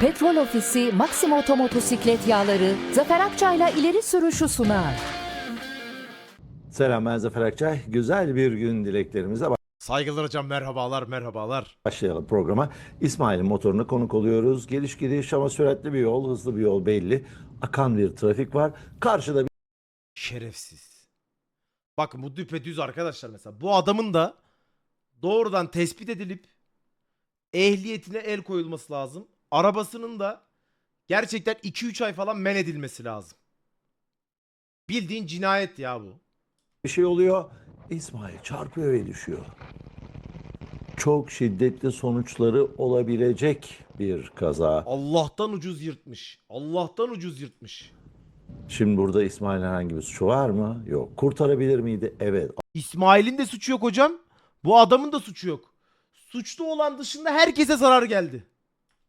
Petrol Ofisi Maxima Otomotosiklet Yağları Zafer Akçay'la ileri sürüşü sunar. Selam ben Zafer Akçay. Güzel bir gün dileklerimize Saygılar hocam merhabalar merhabalar. başlayalım programa. İsmail'in motoruna konuk oluyoruz. Geliş gidiş ama süratli bir yol, hızlı bir yol belli. Akan bir trafik var. Karşıda bir Şerefsiz. Bakın bu düpedüz arkadaşlar mesela. Bu adamın da doğrudan tespit edilip ehliyetine el koyulması lazım. Arabasının da gerçekten 2-3 ay falan men edilmesi lazım. Bildiğin cinayet ya bu. bir şey oluyor. İsmail çarpıyor ve düşüyor. Çok şiddetli sonuçları olabilecek bir kaza. Allah'tan ucuz yırtmış. Allah'tan ucuz yırtmış. Şimdi burada İsmail'in herhangi bir suçu var mı? Yok. Kurtarabilir miydi? Evet. İsmail'in de suçu yok hocam. Bu adamın da suçu yok. Suçlu olan dışında herkese zarar geldi.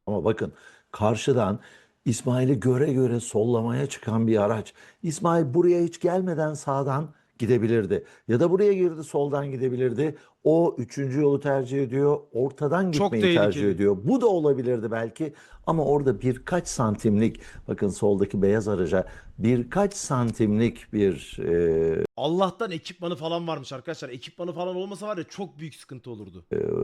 Ama bakın karşıdan İsmail'i göre göre sollamaya çıkan bir araç. İsmail buraya hiç gelmeden sağdan gidebilirdi. Ya da buraya girdi soldan gidebilirdi. O üçüncü yolu tercih ediyor. Ortadan Çok gitmeyi tercih tehlikeli. ediyor. Bu da olabilirdi belki. Ama orada birkaç santimlik bakın soldaki beyaz araca birkaç santimlik bir e, Allah'tan ekipmanı falan varmış arkadaşlar. Ekipmanı falan olmasa var ya çok büyük sıkıntı olurdu.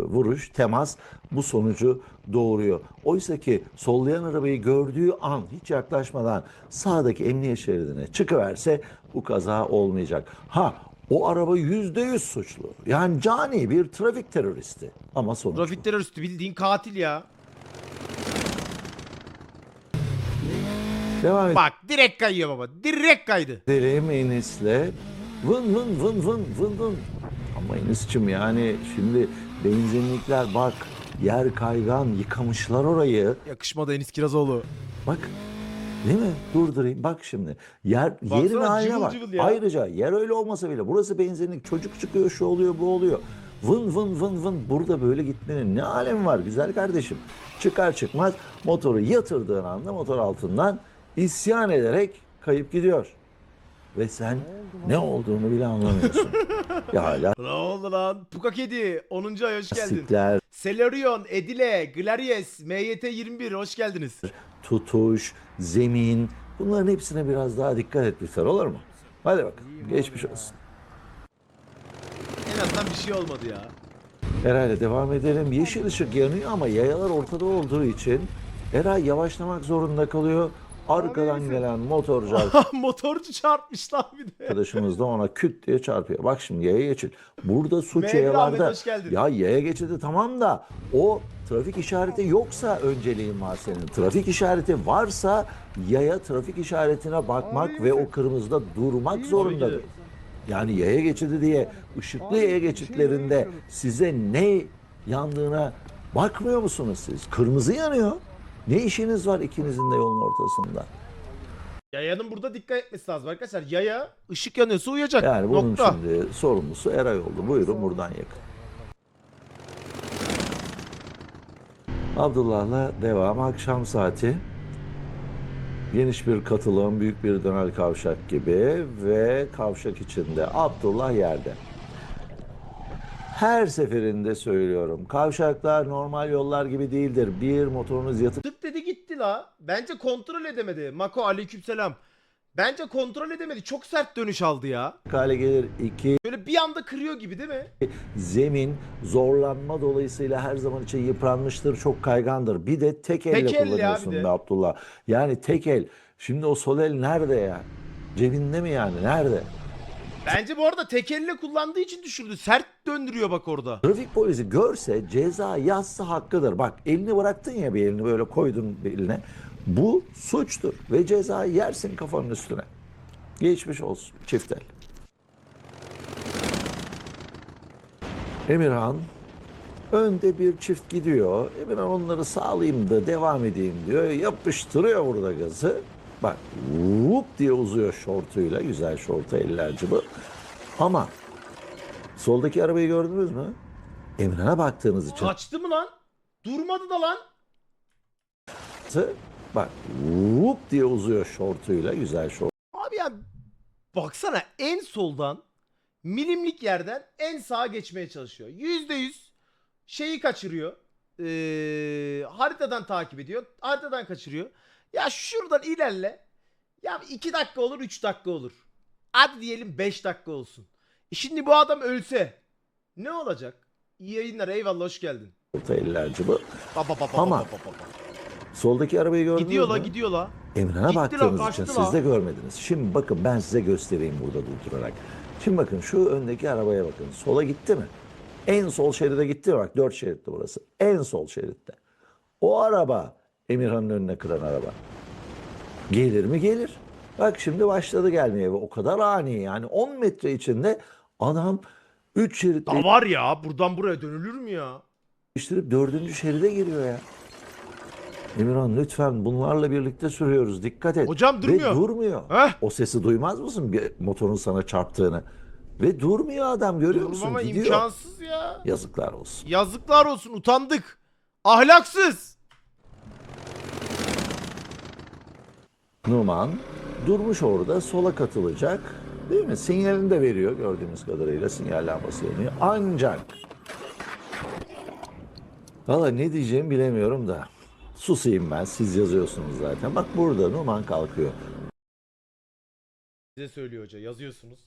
vuruş, temas bu sonucu doğuruyor. Oysa ki sollayan arabayı gördüğü an hiç yaklaşmadan sağdaki emniyet şeridine çıkıverse bu kaza olmayacak. Ha o araba yüzde yüz suçlu. Yani cani bir trafik teröristi. Ama sonuç bu. Trafik teröristi bildiğin katil ya. Devam Bak direkt kayıyor baba. Direkt kaydı. edelim Enis'le. Vın vın vın vın vın vın. Ama Enis'cim yani şimdi benzinlikler bak yer kaygan yıkamışlar orayı. Yakışmadı Enis Kirazoğlu. Bak. Değil mi? Durdurayım. Bak şimdi. Yer, Baksana, yerin haline cıvıl bak. cıvıl ya. Ayrıca yer öyle olmasa bile burası benzinlik. Çocuk çıkıyor şu oluyor bu oluyor. Vın vın vın vın. Burada böyle gitmenin ne alemi var güzel kardeşim. Çıkar çıkmaz motoru yatırdığın anda motor altından isyan ederek kayıp gidiyor. Ve sen ne olduğunu bile anlamıyorsun. ya hala Ne oldu lan? Puka Kedi 10. ay hoş geldin. lastikler, Celerion, Edile, Glaries, MYT 21 hoş geldiniz. tutuş, zemin bunların hepsine biraz daha dikkat et lütfen olur mu? Hadi bakalım. Geçmiş olsun. En azından bir şey olmadı ya. Herhalde devam edelim. Yeşil ışık yanıyor ama yayalar ortada olduğu için Eray yavaşlamak zorunda kalıyor. Arkadan gelen motorcu Motorcu çarpmış lan bir de. arkadaşımız da ona küt diye çarpıyor. Bak şimdi yaya geçil. Burada suç Mevlüt Ahmet, yayalarda. hoş geldin. Ya yaya geçidi tamam da o trafik işareti yoksa önceliğin var senin. Trafik işareti varsa yaya trafik işaretine bakmak ve o kırmızıda durmak zorundadır. Yani yaya geçidi diye ışıklı yaya geçitlerinde size ne yandığına bakmıyor musunuz siz? Kırmızı yanıyor. Ne işiniz var ikinizin de yolun ortasında? Yayanın burada dikkat etmesi lazım arkadaşlar. Yaya ışık yanıyorsa uyuyacak. Yani bunun Nokta. şimdi sorumlusu Eray oldu. Buyurun buradan yakın. Abdullah'la devam akşam saati. Geniş bir katılım, büyük bir dönel kavşak gibi ve kavşak içinde Abdullah yerde. Her seferinde söylüyorum. Kavşaklar normal yollar gibi değildir. Bir motorunuz yatıp Tık dedi gitti la. Bence kontrol edemedi. Mako aleykümselam. Bence kontrol edemedi. Çok sert dönüş aldı ya. hale gelir. İki, Böyle bir anda kırıyor gibi değil mi? zemin zorlanma dolayısıyla her zaman için yıpranmıştır, çok kaygandır. Bir de tek elle elle ya kullanıyorsun de. be Abdullah. Yani tek el. Şimdi o sol el nerede ya? Cebinde mi yani? Nerede? Bence bu arada tek elle kullandığı için düşürdü. Sert döndürüyor bak orada. Trafik polisi görse ceza yazsa hakkıdır. Bak elini bıraktın ya bir elini böyle koydun beline. Bu suçtur ve cezayı yersin kafanın üstüne. Geçmiş olsun çift el. Emirhan önde bir çift gidiyor. Emirhan onları sağlayayım da devam edeyim diyor. Yapıştırıyor burada gazı. Bak vup diye uzuyor şortuyla. Güzel şortu ellerci bu. Ama soldaki arabayı gördünüz mü? Emirhan'a baktığınız için Kaçtı mı lan? Durmadı da lan. bak vup diye uzuyor şortuyla. Güzel şort. Abi ya baksana en soldan milimlik yerden en sağa geçmeye çalışıyor. Yüzde yüz şeyi kaçırıyor. Ee, haritadan takip ediyor. Haritadan kaçırıyor. Ya şuradan ilerle. Ya 2 dakika olur 3 dakika olur. Hadi diyelim 5 dakika olsun. E şimdi bu adam ölse ne olacak? İyi yayınlar eyvallah hoş geldin. orta ellerci bu. Ba, ba, ba, ba, Ama ba, ba, ba, ba. Soldaki arabayı gördünüz Gidiyor la mü? gidiyor la. Emrah'a Gitti baktığınız kaçtı için lan. siz de görmediniz. Şimdi bakın ben size göstereyim burada durdurarak. Şimdi bakın şu öndeki arabaya bakın. Sola gitti mi? En sol şeride gitti mi? Bak dört şeritli burası. En sol şeritte. O araba Emirhan'ın önüne kıran araba. Gelir mi? Gelir. Bak şimdi başladı gelmeye ve o kadar ani yani 10 metre içinde adam 3 şerit Da var ya buradan buraya dönülür mü ya? değiştirip dördüncü şeride giriyor ya. Emirhan lütfen bunlarla birlikte sürüyoruz. Dikkat et. Hocam durmuyor. Ve durmuyor. Heh. O sesi duymaz mısın bir motorun sana çarptığını? Ve durmuyor adam görüyor musun? Durmama Gidiyor. imkansız ya. Yazıklar olsun. Yazıklar olsun utandık. Ahlaksız. Numan durmuş orada sola katılacak. Değil mi? Sinyalini de veriyor gördüğümüz kadarıyla sinyal lambası yanıyor. Ancak Valla ne diyeceğimi bilemiyorum da. Susayım ben. Siz yazıyorsunuz zaten. Bak burada Numan kalkıyor. Size söylüyor hoca yazıyorsunuz.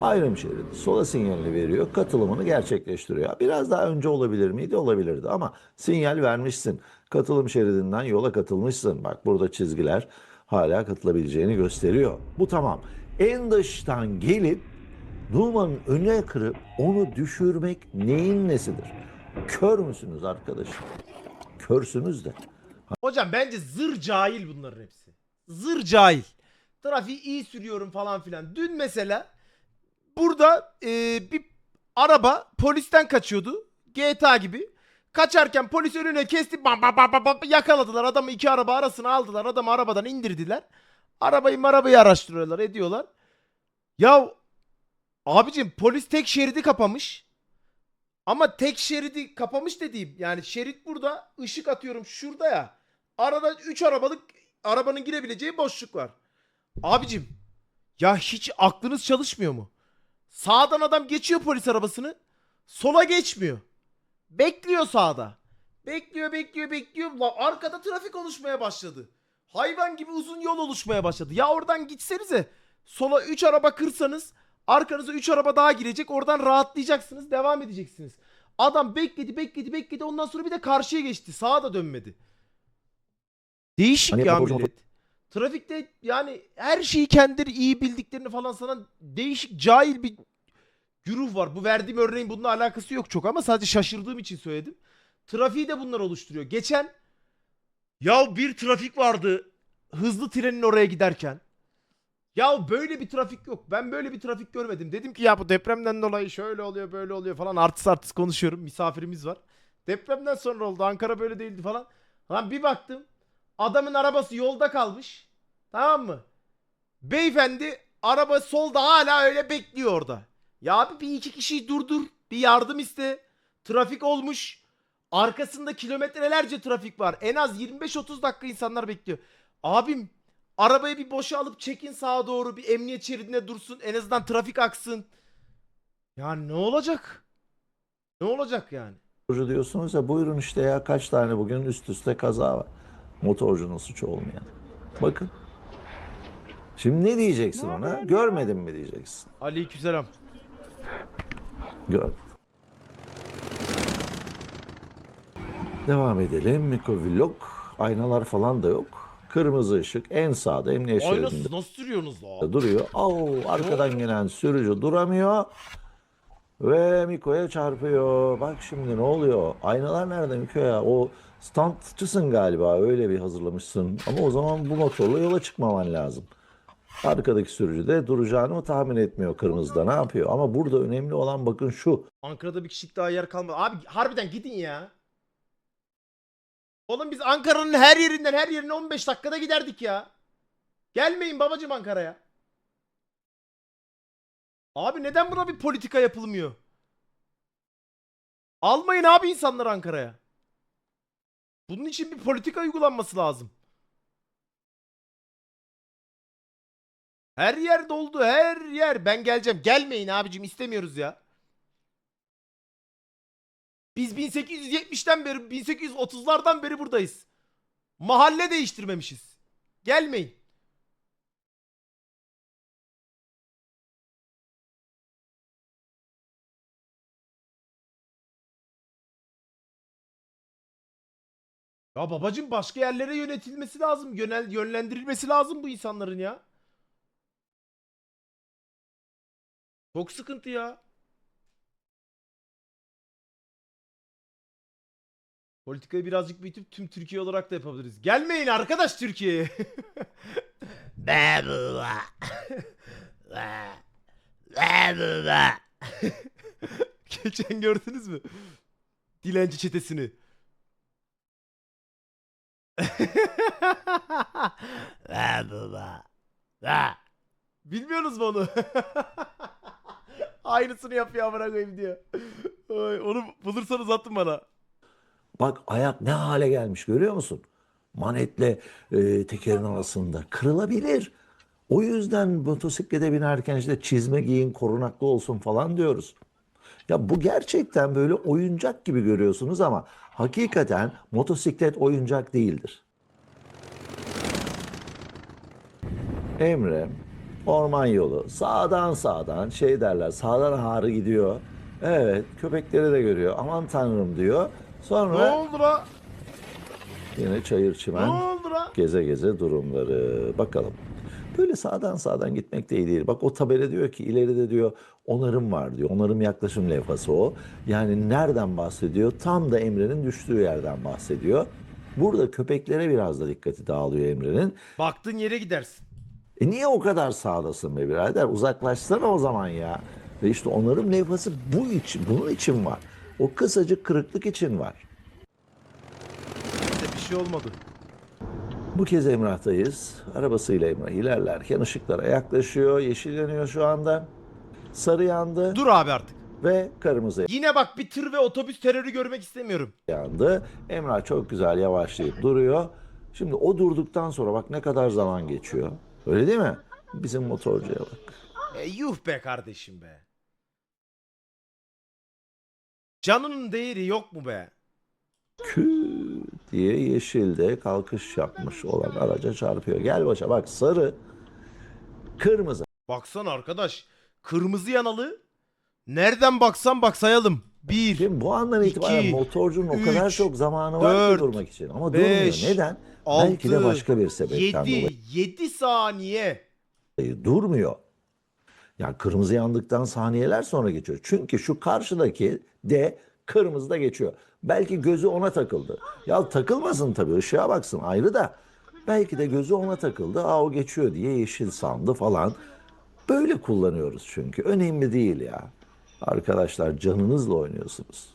Ayrım şeridi sola sinyalini veriyor, katılımını gerçekleştiriyor. Biraz daha önce olabilir miydi? Olabilirdi ama sinyal vermişsin. Katılım şeridinden yola katılmışsın. Bak burada çizgiler hala katılabileceğini gösteriyor. Bu tamam. En dıştan gelip Numan'ın önüne kırıp onu düşürmek neyin nesidir? Kör müsünüz arkadaşım? Körsünüz de. Hocam bence zır cahil bunların hepsi. Zır cahil. Trafiği iyi sürüyorum falan filan. Dün mesela burada e, bir araba polisten kaçıyordu. GTA gibi. Kaçarken polis önüne kesti. Bam bam bam bam yakaladılar. Adamı iki araba arasına aldılar. Adamı arabadan indirdiler. Arabayı arabayı araştırıyorlar ediyorlar. Ya abicim polis tek şeridi kapamış. Ama tek şeridi kapamış dediğim yani şerit burada ışık atıyorum şurada ya. Arada 3 arabalık arabanın girebileceği boşluk var. Abicim ya hiç aklınız çalışmıyor mu? Sağdan adam geçiyor polis arabasını. Sola geçmiyor. Bekliyor sağda. Bekliyor bekliyor bekliyor. La arkada trafik oluşmaya başladı. Hayvan gibi uzun yol oluşmaya başladı. Ya oradan gitsenize. Sola 3 araba kırsanız arkanıza 3 araba daha girecek. Oradan rahatlayacaksınız. Devam edeceksiniz. Adam bekledi bekledi bekledi. Ondan sonra bir de karşıya geçti. Sağa da dönmedi. Değişik Hani ya millet. Trafikte yani her şeyi kendileri iyi bildiklerini falan sana değişik cahil bir güruh var. Bu verdiğim örneğin bununla alakası yok çok ama sadece şaşırdığım için söyledim. Trafiği de bunlar oluşturuyor. Geçen ya bir trafik vardı hızlı trenin oraya giderken. Ya böyle bir trafik yok. Ben böyle bir trafik görmedim. Dedim ki ya bu depremden dolayı şöyle oluyor böyle oluyor falan artist artist konuşuyorum. Misafirimiz var. Depremden sonra oldu. Ankara böyle değildi falan. Lan bir baktım. Adamın arabası yolda kalmış. Tamam mı? Beyefendi araba solda hala öyle bekliyor orada. Ya abi bir iki kişiyi durdur. Bir yardım iste. Trafik olmuş. Arkasında kilometrelerce trafik var. En az 25-30 dakika insanlar bekliyor. Abim arabayı bir boşa alıp çekin sağa doğru. Bir emniyet şeridine dursun. En azından trafik aksın. Ya ne olacak? Ne olacak yani? Motorcu diyorsunuz ya buyurun işte ya kaç tane bugün üst üste kaza var. Motorcunun suçu olmayan. Bakın. Şimdi ne diyeceksin ona? Görmedin mi diyeceksin. Aleykümselam. Gör. Devam edelim. Mikrovlog. Aynalar falan da yok. Kırmızı ışık en sağda emniyet şeridinde Aynasız nasıl sürüyorsunuz la? duruyor. Au, arkadan gelen sürücü duramıyor. Ve Miko'ya çarpıyor. Bak şimdi ne oluyor? Aynalar nerede Miko ya? O standçısın galiba. Öyle bir hazırlamışsın. Ama o zaman bu motorla yola çıkmaman lazım. Arkadaki sürücü de duracağını mı tahmin etmiyor kırmızıda. Ne yapıyor? Ama burada önemli olan bakın şu. Ankara'da bir kişilik daha yer kalmadı. Abi harbiden gidin ya. Oğlum biz Ankara'nın her yerinden her yerine 15 dakikada giderdik ya. Gelmeyin babacım Ankara'ya. Abi neden buna bir politika yapılmıyor? Almayın abi insanları Ankara'ya. Bunun için bir politika uygulanması lazım. Her yer doldu her yer. Ben geleceğim. Gelmeyin abicim istemiyoruz ya. Biz 1870'ten beri 1830'lardan beri buradayız. Mahalle değiştirmemişiz. Gelmeyin. Ya babacım başka yerlere yönetilmesi lazım. Yönel, yönlendirilmesi lazım bu insanların ya. Çok sıkıntı ya. Politikayı birazcık büyütüp tüm Türkiye olarak da yapabiliriz. Gelmeyin arkadaş Türkiye'ye. Geçen gördünüz mü? Dilenci çetesini. Bilmiyorsunuz mu onu? Aynısını yapıyor amına koyayım diyor. Ay, onu bulursanız atın bana. Bak ayak ne hale gelmiş görüyor musun? Manetle e, tekerin arasında kırılabilir. O yüzden motosiklete binerken işte çizme giyin korunaklı olsun falan diyoruz. Ya bu gerçekten böyle oyuncak gibi görüyorsunuz ama hakikaten motosiklet oyuncak değildir. Emre orman yolu sağdan sağdan şey derler sağdan ağrı gidiyor. Evet köpekleri de görüyor aman tanrım diyor. Ne Sonra oldu la? yine çayır Ne çimen oldu la? geze geze durumları bakalım. Böyle sağdan sağdan gitmek de iyi değil. Bak o tabela diyor ki ileride diyor onarım var diyor. Onarım yaklaşım levhası o. Yani nereden bahsediyor? Tam da Emre'nin düştüğü yerden bahsediyor. Burada köpeklere biraz da dikkati dağılıyor Emre'nin. Baktığın yere gidersin. E niye o kadar sağdasın be birader? Uzaklaşsana o zaman ya. Ve işte onarım levhası bu için, bunun için var. O kısacık kırıklık için var. Bir şey olmadı. Bu kez Emrah'tayız. Arabasıyla Emrah ilerlerken ışıklara yaklaşıyor. Yeşil yanıyor şu anda. Sarı yandı Dur abi artık. ve kırmızı Yine bak bir tır ve otobüs terörü görmek istemiyorum. yandı. Emrah çok güzel yavaşlayıp duruyor. Şimdi o durduktan sonra bak ne kadar zaman geçiyor. Öyle değil mi? Bizim motorcuya bak. E, yuh be kardeşim be. Canının değeri yok mu be? Kü diye yeşilde kalkış yapmış olan araca çarpıyor. Gel başa bak sarı, kırmızı. Baksana arkadaş. Kırmızı yanalı. Nereden baksan bak sayalım. Bir, Şimdi bu andan itibaren İki, motorcunun o kadar üç, çok zamanı var ki dört, durmak için. Ama durmuyor. beş, Neden? 6, Belki de başka bir sebepten 7, dolayı. 7 saniye. Durmuyor. Yani kırmızı yandıktan saniyeler sonra geçiyor. Çünkü şu karşıdaki de kırmızıda geçiyor. Belki gözü ona takıldı. Ya takılmasın tabii ışığa baksın ayrı da. Belki de gözü ona takıldı. Aa o geçiyor diye yeşil sandı falan. Böyle kullanıyoruz çünkü. Önemli değil ya. Arkadaşlar canınızla oynuyorsunuz.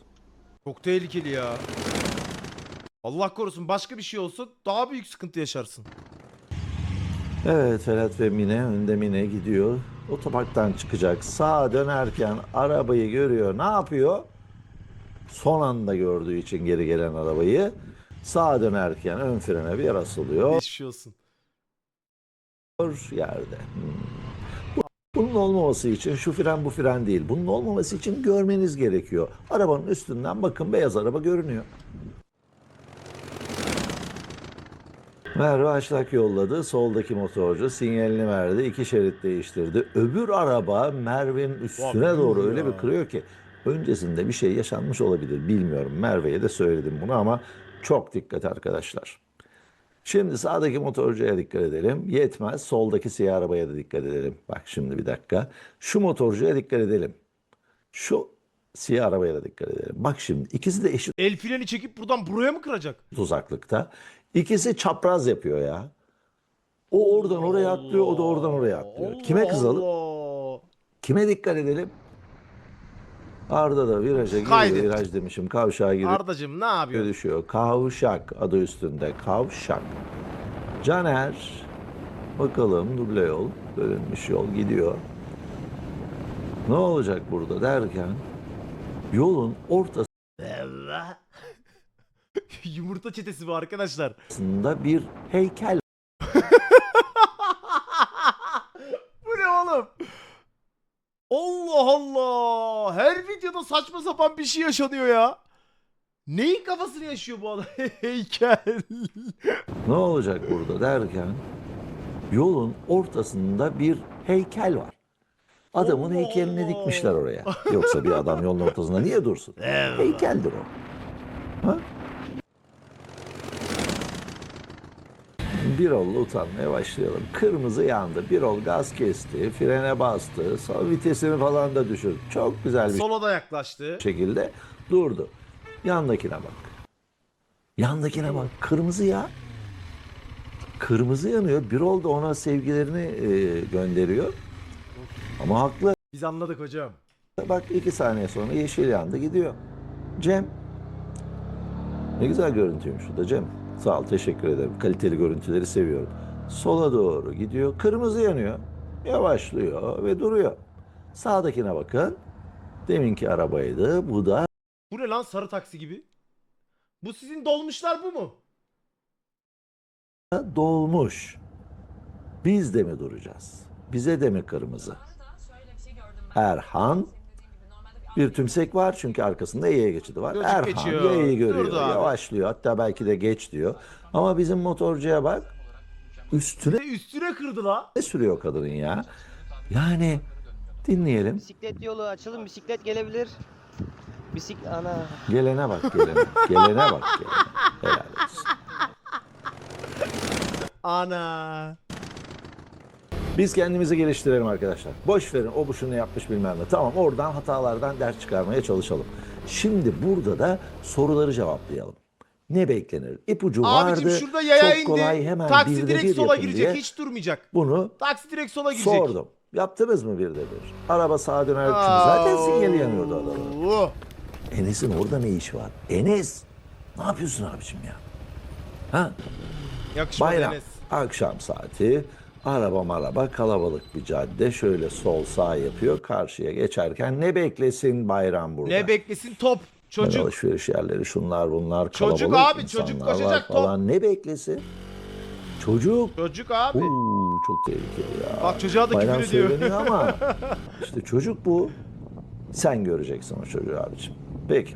Çok tehlikeli ya. Allah korusun başka bir şey olsa daha büyük sıkıntı yaşarsın. Evet Ferhat ve Mine önde Mine gidiyor. Otoparktan çıkacak. Sağa dönerken arabayı görüyor. Ne yapıyor? Son anda gördüğü için geri gelen arabayı sağa dönerken ön frene bir asılıyor. Geçmiş olsun. Yerde. Hmm. Bu- Bunun olmaması için şu fren bu fren değil. Bunun olmaması için görmeniz gerekiyor. Arabanın üstünden bakın beyaz araba görünüyor. Merve Aşlak yolladı. Soldaki motorcu sinyalini verdi. iki şerit değiştirdi. Öbür araba Merve'nin üstüne Vay, doğru yuh öyle ya. bir kırıyor ki öncesinde bir şey yaşanmış olabilir. Bilmiyorum. Merve'ye de söyledim bunu ama çok dikkat arkadaşlar. Şimdi sağdaki motorcuya dikkat edelim. Yetmez. Soldaki siyah arabaya da dikkat edelim. Bak şimdi bir dakika. Şu motorcuya dikkat edelim. Şu siyah arabaya da dikkat edelim. Bak şimdi ikisi de eşit El freni çekip buradan buraya mı kıracak? uzaklıkta. İkisi çapraz yapıyor ya. O oradan oraya atlıyor, o da oradan oraya atlıyor. Allah Kime kızalım? Allah. Kime dikkat edelim? Arda da viraja giriyor, Kaydet. viraj demişim, kavşağa giriyor. Ardacım ne yapıyorsun? düşüyor. Kavşak adı üstünde. Kavşak. Caner. Bakalım duble yol. Bölünmüş yol gidiyor. Ne olacak burada derken yolun Yumurta çetesi bu arkadaşlar. ortasında bir heykel Bu ne oğlum? Allah Allah. Her videoda saçma sapan bir şey yaşanıyor ya. Neyin kafasını yaşıyor bu adam? Heykel. Ne olacak burada derken yolun ortasında bir heykel var. Adamın Allah heykelini Allah. dikmişler oraya. Yoksa bir adam yolun ortasında niye dursun? Heykeldir o. Ha? Birol'la utanmaya başlayalım. Kırmızı yandı. Birol gaz kesti, frene bastı, sonra vitesini falan da düşürdü. Çok güzel bir Solo da yaklaştı. şekilde durdu. Yandakine bak. Yandakine bak. Kırmızı ya. Kırmızı yanıyor. Birol da ona sevgilerini e, gönderiyor. Ama haklı. Biz anladık hocam. Bak iki saniye sonra yeşil yandı gidiyor. Cem. Ne güzel görüntüymüş bu da Cem. Sağ ol teşekkür ederim. Kaliteli görüntüleri seviyorum. Sola doğru gidiyor. Kırmızı yanıyor. Yavaşlıyor ve duruyor. Sağdakine bakın. Deminki arabaydı. Bu da Bu ne lan sarı taksi gibi? Bu sizin dolmuşlar bu mu? dolmuş. Biz de mi duracağız? Bize de mi kırmızı? Erhan bir tümsek var çünkü arkasında yaya geçidi var. Çocuk Erhan geçiyor. yayayı görüyor, Durdu abi. yavaşlıyor. Hatta belki de geç diyor. Ama bizim motorcuya bak üstüne Ne üstüne kırdı la. ne sürüyor kadının ya? Yani dinleyelim. Bisiklet yolu açılın, bisiklet gelebilir. Bisik ana. Gelene bak gelene. Gelene bak gelene. Helal olsun. Ana. Biz kendimizi geliştirelim arkadaşlar. Boş verin o bu şunu yapmış bilmem ne. Tamam oradan hatalardan ders çıkarmaya çalışalım. Şimdi burada da soruları cevaplayalım. Ne beklenir? İpucu Abicim vardı. şurada yaya Çok indi. kolay hemen Taksi direkt bir sola girecek. diye Hiç durmayacak. Bunu Taksi direkt sola girecek. sordum. Yaptınız mı birde bir? Araba sağa döner çünkü zaten sinyali yanıyordu adamın. Oo. Enes'in orada ne işi var? Enes ne yapıyorsun abicim ya? Ha? Yakışmadı Bayram. Enes. Akşam saati. Araba maraba kalabalık bir cadde. Şöyle sol sağ yapıyor. Karşıya geçerken ne beklesin bayram burada? Ne beklesin top. Ben Çocuk. Alışveriş yerleri şunlar bunlar kalabalık Çocuk abi, çocuk koşacak top. falan. Ne beklesin? Çocuk. Çocuk abi. Oo, çok tehlikeli ya. Bak çocuğa da Bayram küfür ediyor. söyleniyor ama işte çocuk bu. Sen göreceksin o çocuğu abiciğim. Peki.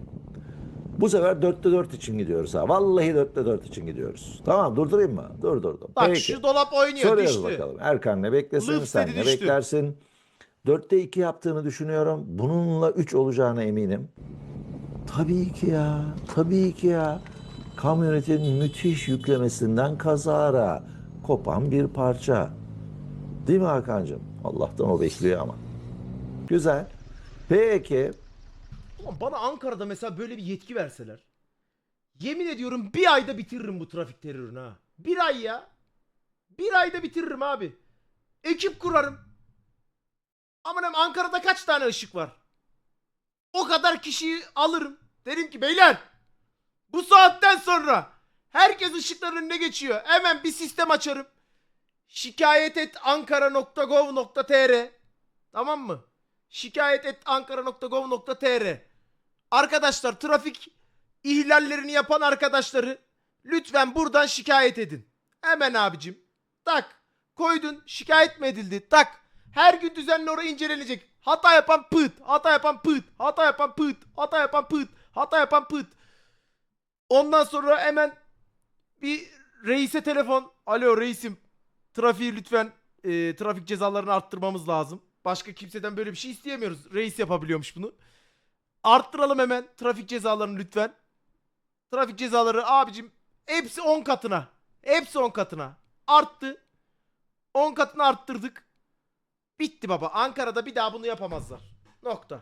Bu sefer dörtte dört için gidiyoruz ha. Vallahi dörtte dört için gidiyoruz. Tamam durdurayım mı? Durdurdum. Bak Peki. şu dolap oynuyor Soruyoruz düştü. bakalım. Erkan ne beklesin, Lıps sen dedi, ne düştü. beklersin? Dörtte iki yaptığını düşünüyorum. Bununla üç olacağına eminim. Tabii ki ya, tabii ki ya. Kamyonetin müthiş yüklemesinden kazara kopan bir parça. Değil mi Hakan'cığım? Allah'tan o bekliyor ama. Güzel. Peki. Ulan bana Ankara'da mesela böyle bir yetki verseler. Yemin ediyorum bir ayda bitiririm bu trafik terörünü ha. Bir ay ya. Bir ayda bitiririm abi. Ekip kurarım. Aman Ankara'da kaç tane ışık var? O kadar kişiyi alırım. Derim ki beyler bu saatten sonra herkes ışıkların önüne geçiyor. Hemen bir sistem açarım. Şikayet et ankara.gov.tr Tamam mı? Şikayet et ankara.gov.tr Arkadaşlar trafik ihlallerini yapan arkadaşları lütfen buradan şikayet edin. Hemen abicim. Tak. Koydun. Şikayet mi edildi? Tak. Her gün düzenli oraya incelenecek. Hata yapan pıt. Hata yapan pıt. Hata yapan pıt. Hata yapan pıt. Hata yapan pıt. Ondan sonra hemen bir reise telefon. Alo reisim. Trafiği lütfen e, trafik cezalarını arttırmamız lazım. Başka kimseden böyle bir şey isteyemiyoruz. Reis yapabiliyormuş bunu. Arttıralım hemen trafik cezalarını lütfen. Trafik cezaları abicim hepsi 10 katına. Hepsi 10 katına. Arttı. 10 katına arttırdık. Bitti baba. Ankara'da bir daha bunu yapamazlar. Nokta.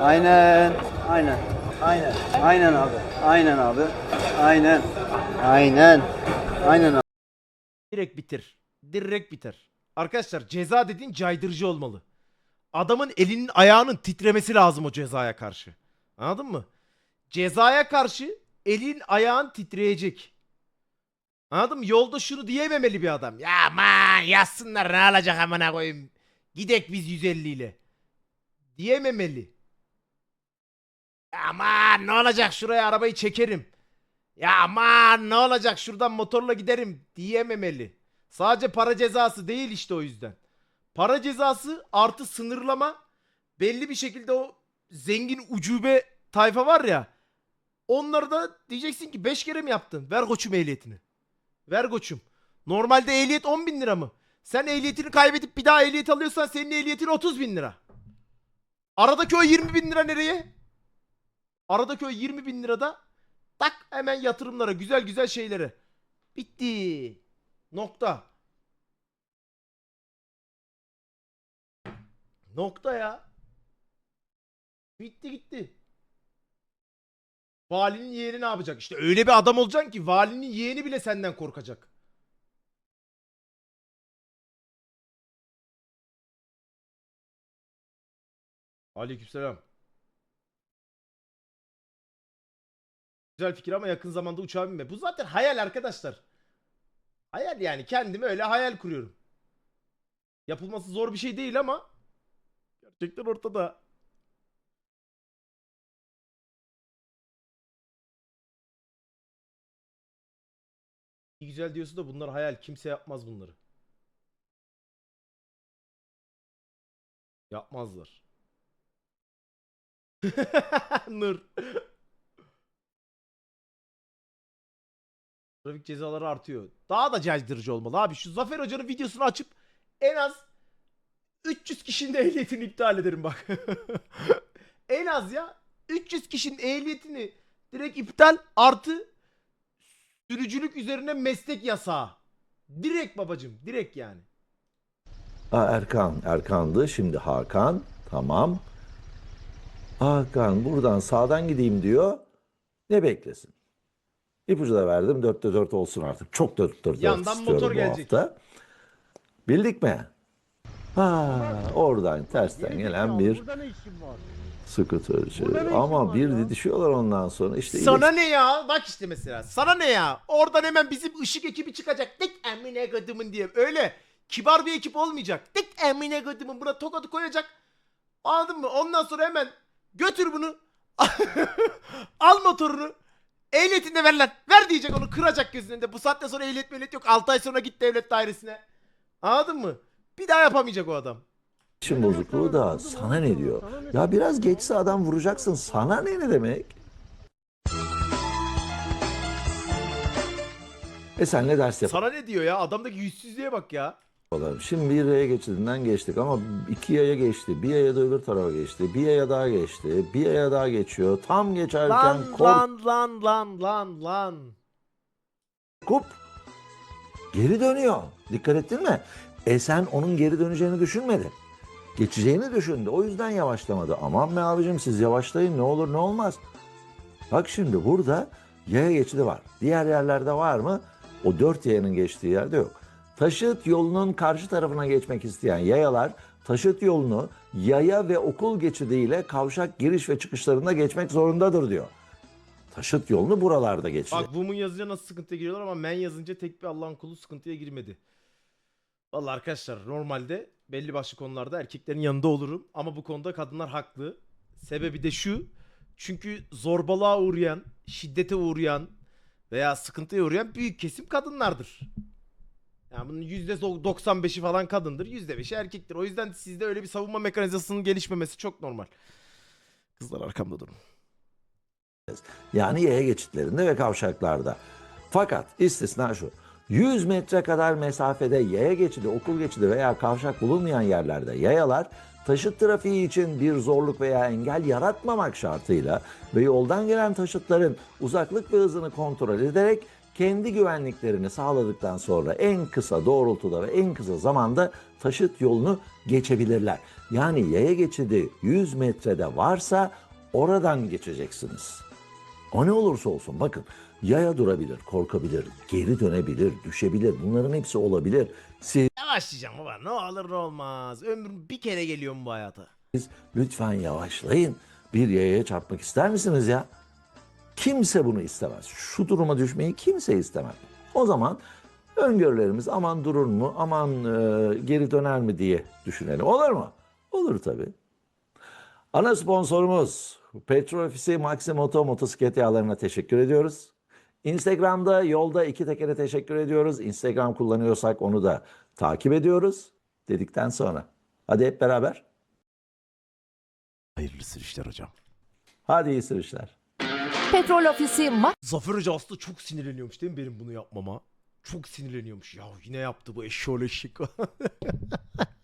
Aynen. Aynen. Aynen. Aynen abi. Aynen abi. Aynen. Aynen. Aynen abi. Direkt bitir. Direkt biter. Arkadaşlar ceza dediğin caydırıcı olmalı. Adamın elinin ayağının titremesi lazım o cezaya karşı. Anladın mı? Cezaya karşı elin ayağın titreyecek. Anladın mı? Yolda şunu diyememeli bir adam. Ya aman yazsınlar ne alacak amına koyayım. Gidek biz 150 ile. Diyememeli. Ya aman ne olacak şuraya arabayı çekerim. Ya aman ne olacak şuradan motorla giderim diyememeli. Sadece para cezası değil işte o yüzden. Para cezası artı sınırlama belli bir şekilde o zengin ucube tayfa var ya. Onları da diyeceksin ki 5 kere mi yaptın? Ver koçum ehliyetini. Ver koçum. Normalde ehliyet 10 bin lira mı? Sen ehliyetini kaybedip bir daha ehliyet alıyorsan senin ehliyetin 30 bin lira. Aradaki o 20 bin lira nereye? Aradaki o 20 bin lirada tak hemen yatırımlara güzel güzel şeylere. Bitti. Nokta. Nokta ya. Bitti gitti. Valinin yeğeni ne yapacak? İşte öyle bir adam olacaksın ki valinin yeğeni bile senden korkacak. Aleykümselam. Güzel fikir ama yakın zamanda uçağa binme. Bu zaten hayal arkadaşlar. Hayal yani kendime öyle hayal kuruyorum. Yapılması zor bir şey değil ama gerçekten ortada. İyi güzel diyorsun da bunlar hayal. Kimse yapmaz bunları. Yapmazlar. Nur. Trafik cezaları artıyor. Daha da caydırıcı olmalı abi. Şu Zafer Hoca'nın videosunu açıp en az 300 kişinin de ehliyetini iptal ederim bak. en az ya 300 kişinin ehliyetini direkt iptal artı sürücülük üzerine meslek yasağı. Direkt babacım direkt yani. Ha, Erkan, Erkan'dı. Şimdi Hakan. Tamam. Hakan buradan sağdan gideyim diyor. Ne beklesin? İpucu da verdim. Dörtte dört olsun artık. Çok dört dört Yandan istiyorum motor bu gelecek. hafta. Bildik mi? Ha, oradan tersten gelen bir skuterci. Ama bir didişiyorlar ondan sonra. İşte Sana ne ya? Bak işte mesela. Sana ne ya? Oradan hemen bizim ışık ekibi çıkacak. Dik emine kadımın diye. Öyle kibar bir ekip olmayacak. Dik emine kadımın buna tokadı koyacak. Anladın mı? Ondan sonra hemen götür bunu. Al motorunu. Ehliyetini de ver lan. Ver diyecek onu kıracak gözünün önünde. Bu saatten sonra ehliyet mehliyet yok. 6 ay sonra git devlet dairesine. Anladın mı? Bir daha yapamayacak o adam. İletişim bozukluğu da sana ne diyor? Ya biraz geçse adam vuracaksın. Sana ne ne demek? E senle ders Sana ne diyor ya? Adamdaki yüzsüzlüğe bak ya. yapalım. Şimdi bir yaya geçidinden geçtik ama iki yaya geçti. Bir yaya da öbür tarafa geçti. Bir yaya daha geçti. Bir yaya daha geçiyor. Tam geçerken Lan korkup lan lan lan lan lan. Geri dönüyor. Dikkat ettin mi? E sen onun geri döneceğini düşünmedin. Geçeceğini düşündü. O yüzden yavaşlamadı. Aman be abicim siz yavaşlayın ne olur ne olmaz. Bak şimdi burada yaya geçidi var. Diğer yerlerde var mı? O dört yayanın geçtiği yerde yok. Taşıt yolunun karşı tarafına geçmek isteyen yayalar taşıt yolunu yaya ve okul geçidiyle kavşak giriş ve çıkışlarında geçmek zorundadır diyor. Taşıt yolunu buralarda geçecek. Bak Woman yazınca nasıl sıkıntıya giriyorlar ama men yazınca tek bir Allah'ın kulu sıkıntıya girmedi. Vallahi arkadaşlar normalde belli başlı konularda erkeklerin yanında olurum ama bu konuda kadınlar haklı. Sebebi de şu. Çünkü zorbalığa uğrayan, şiddete uğrayan veya sıkıntıya uğrayan büyük kesim kadınlardır. Yani bunun %95'i falan kadındır, %5'i erkektir. O yüzden sizde öyle bir savunma mekanizmasının gelişmemesi çok normal. Kızlar arkamda durun. Yani yaya geçitlerinde ve kavşaklarda. Fakat istisna şu. 100 metre kadar mesafede yaya geçidi, okul geçidi veya kavşak bulunmayan yerlerde yayalar taşıt trafiği için bir zorluk veya engel yaratmamak şartıyla ve yoldan gelen taşıtların uzaklık ve hızını kontrol ederek kendi güvenliklerini sağladıktan sonra en kısa doğrultuda ve en kısa zamanda taşıt yolunu geçebilirler. Yani yaya geçidi 100 metrede varsa oradan geçeceksiniz. O ne olursa olsun bakın yaya durabilir, korkabilir, geri dönebilir, düşebilir. Bunların hepsi olabilir. Siz Yavaşlayacağım baba. Ne olur ne olmaz. Ömrüm bir kere geliyorum bu hayata. lütfen yavaşlayın. Bir yayaya çarpmak ister misiniz ya? Kimse bunu istemez. Şu duruma düşmeyi kimse istemez. O zaman öngörülerimiz aman durur mu, aman e, geri döner mi diye düşünelim. Olur mu? Olur tabii. Ana sponsorumuz Petrol Ofisi Maximoto motosiklet yağlarına teşekkür ediyoruz. Instagram'da yolda iki tekere teşekkür ediyoruz. Instagram kullanıyorsak onu da takip ediyoruz dedikten sonra. Hadi hep beraber. Hayırlı sürüşler hocam. Hadi iyi sürüşler. Petrol Ofisi Zafer Hoca aslında çok sinirleniyormuş değil mi benim bunu yapmama? Çok sinirleniyormuş. Ya yine yaptı bu eşşoğlu eşek.